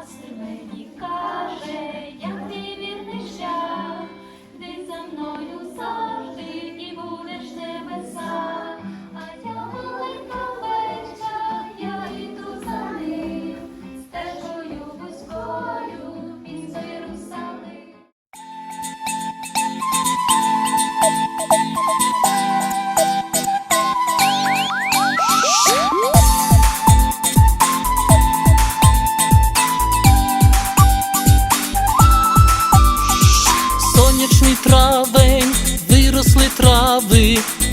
пастир мені каже, як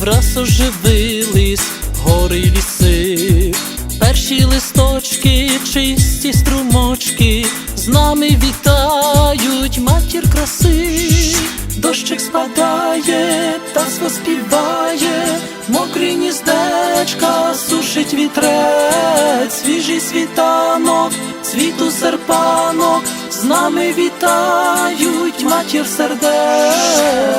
враз оживились гори й ліси. Перші листочки, чисті струмочки, з нами вітають матір краси. Дощик спадає, та співає, мокрі гніздечка сушить вітрець, свіжий світанок, світу серпанок, з нами вітають матір сердець.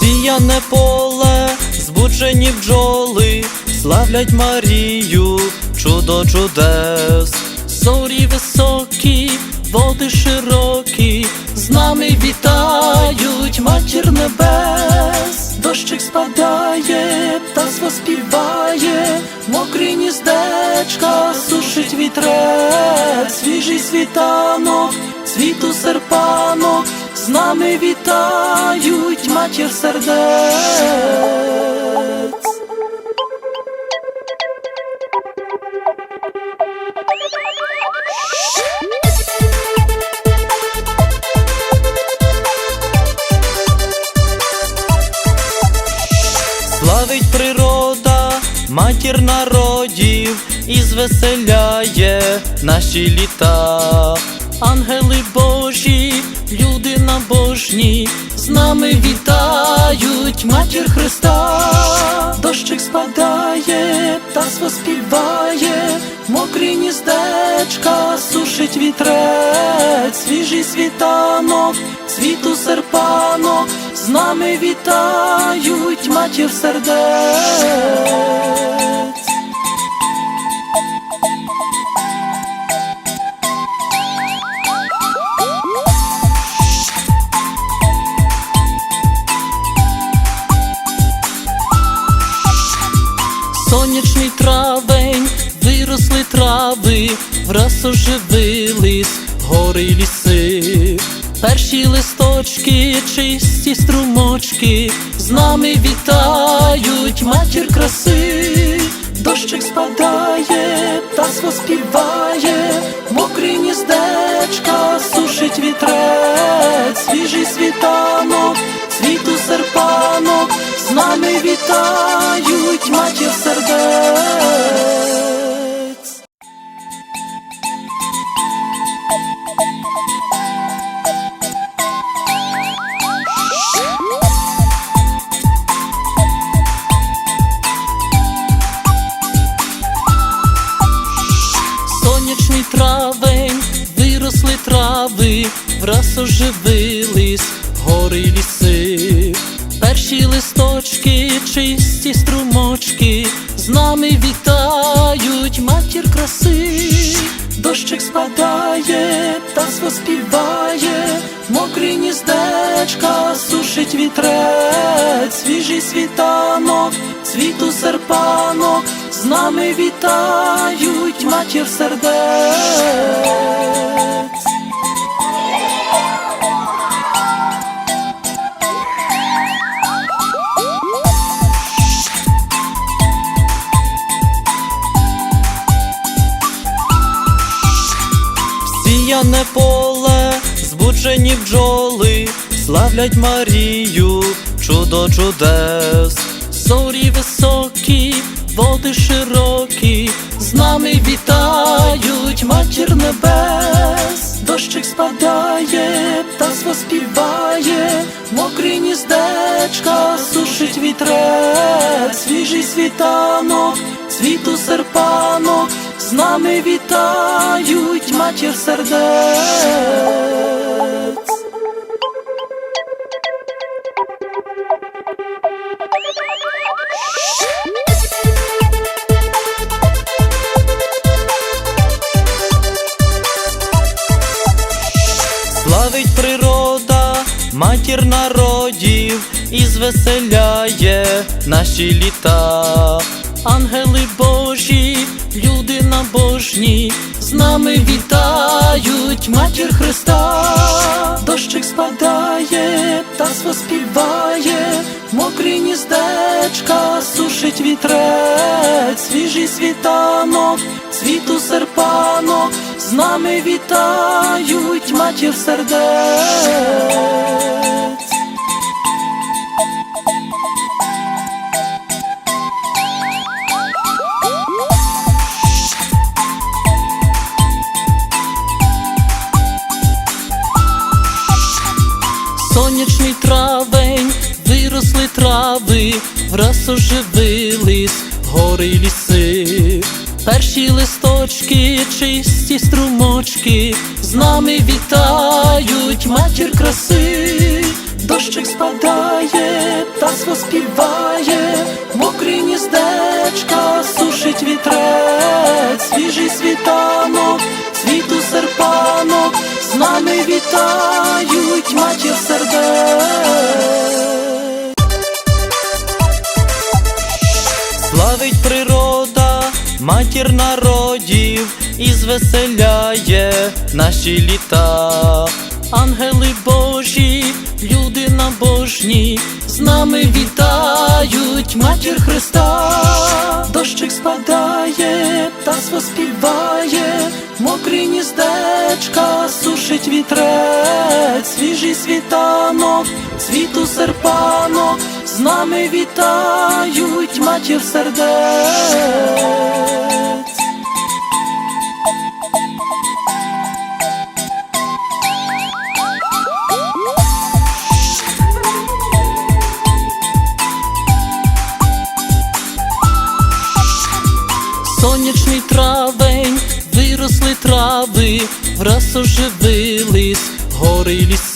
Сіяне поле, збуджені бджоли, славлять Марію, чудо чудес, зорі високі, води широкі, з нами вітають матір небес, дощик спадає, та співає, мокрі гніздечка сушить вітрець, свіжий світанок, світу серпанок, з нами вітають матір сердець. Матір народів і звеселяє наші літа. Ангели Божі, люди набожні, з нами вітають матір Христа. Дощик спадає, та співає, мокрі гніздечка сушить вітрець, свіжий світанок, світу серпанок, з нами вітають матір сердець. Сонячний травень, виросли трави, враз оживились гори й ліси. Перші листочки, чисті струмочки, з нами вітають матір краси. Дощик спадає, та співає, мокрі гніздечка сушить вітрець, свіжий світанок, світу серпанок, з нами вітають матір сердець. Трави, враз оживились гори й ліси. Перші листочки, чисті струмочки, з нами вітають матір краси. Дощик спадає, та співає, мокрі гніздечка сушить вітрець, свіжий світанок, світу серпанок, з нами вітають матір сердець. Сіяне поле, збуджені бджоли, славлять Марію, чудо чудес, зорі високі, води широкі, з нами вітають матір небес, дощик спадає, та співає, мокрі гніздечка сушить вітрець, свіжий світанок, світу серпанок, з нами вітають матір сердець. Славить природа, матір народів, і звеселяє наші літа. Ангели Божі, люди набожні, з нами вітають матір Христа. Дощик спадає, птаство співає, мокрі гніздечка сушить вітрець, свіжий світанок, світу серпанок, з нами вітають матір сердець. Сонячний травень, виросли трави, враз оживились гори й ліси. Перші листочки, чисті струмочки, з нами вітають матір краси. Дощик спадає, птаство співає, мокрі гніздечка сушить вітрець, свіжий світанок, світу серпанок, з нами вітають матір сердець. Матір народів, і звеселяє наші літа. Ангели Божі, люди набожні, з нами вітають матір Христа. Дощик спадає, птаство співає, мокрі гніздечка сушить вітрець, свіжий світанок, світу серпанок, з нами вітають матір сердець. Сонячний травень, виросли трави, враз оживились гори й ліси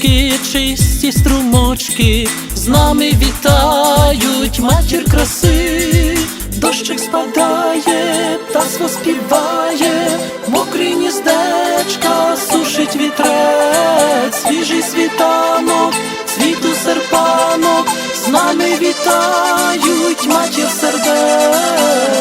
річки, чисті струмочки, з нами вітають. Матір краси, дощик спадає, птаство співає, мокрі ніздечка сушить вітрець, свіжий світанок, світу серпанок, з нами вітають матір сердець.